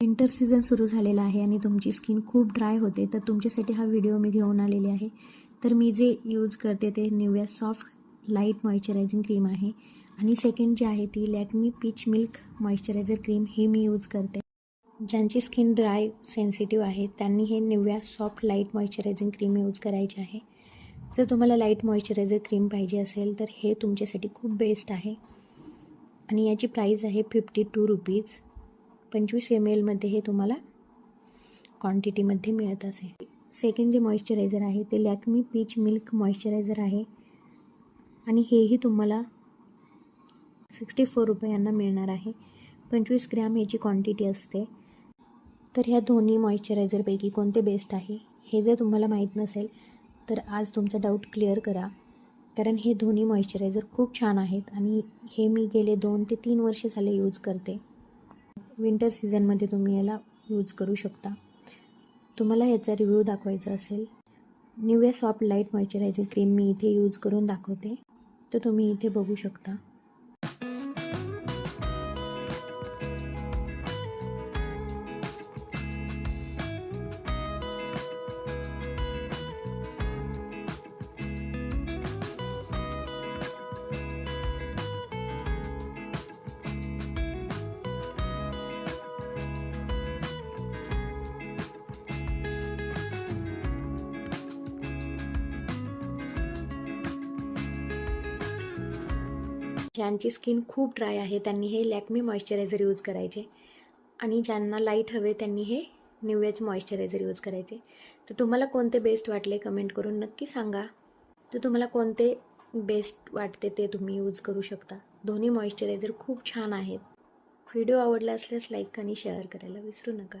Winter season सुरू झालेला आहे आणि तुमची स्किन खूप ड्राय होते तर तुमच्यासाठी हा व्हिडिओ मी घेऊन आलेली आहे. तर मी जे यूज करते ते Nivea soft light moisturising cream आहे. आणि सेकंड जी आहे ती Lakme peach milk moisturiser cream हे मी यूज करते. ज्यांची स्किन ड्राय सेन्सिटिव्ह आहे त्यांनी हे Nivea soft light moisturising cream use करायचे आहे. जर तुम्हाला लाइट मॉइश्चरायझर क्रीम पाहिजे असेल तर हे तुमच्यासाठी खूप बेस्ट आहे. आणि याची प्राईस आहे फिफ्टी टू रुपीज पंचवीस एम एलमध्ये हे तुम्हाला क्वांटिटीमध्ये मिळत असेल सेकंड जे मॉइश्चरायझर आहे ते लॅकमी पीच मिल्क मॉइश्चरायझर आहे. आणि हेही तुम्हाला सिक्स्टी फोर रुपयांना मिळणार आहे. पंचवीस ग्रॅम याची क्वांटिटी असते. तर ह्या दोन्ही मॉइश्चरायझरपैकी कोणते बेस्ट आहे हे जर तुम्हाला माहीत नसेल तर आज तुमचा डाऊट क्लिअर करा. कारण हे दोन्ही मॉइश्चरायझर खूप छान आहेत आणि हे मी गेले दोन ते तीन वर्ष झाले यूज करते. विंटर सीझनमध्ये तुम्ही याला यूज करू शकता. तुम्हाला याचा रिव्ह्यू दाखवायचा असेल. Nivea soft light moisturiser cream मी इथे यूज करून दाखवते. तर तुम्ही इथे बघू शकता. ज्यांची स्किन खूप ड्राय आहे त्यांनी हे लॅकमी मॉइश्चरायझर यूज करायचे. आणि ज्यांना लाइट हवे त्यांनी हे निव्याचे मॉइश्चरायझर यूज करायचे. तर तुम्हाला कोणते बेस्ट वाटले कमेंट करून नक्की सांगा. तर तुम्हाला कोणते बेस्ट वाटते ते तुम्ही यूज करू शकता. दोन्ही मॉइश्चरायझर खूप छान आहेत. व्हिडिओ आवडला असल्यास लाईक आणि शेअर करायला विसरू नका.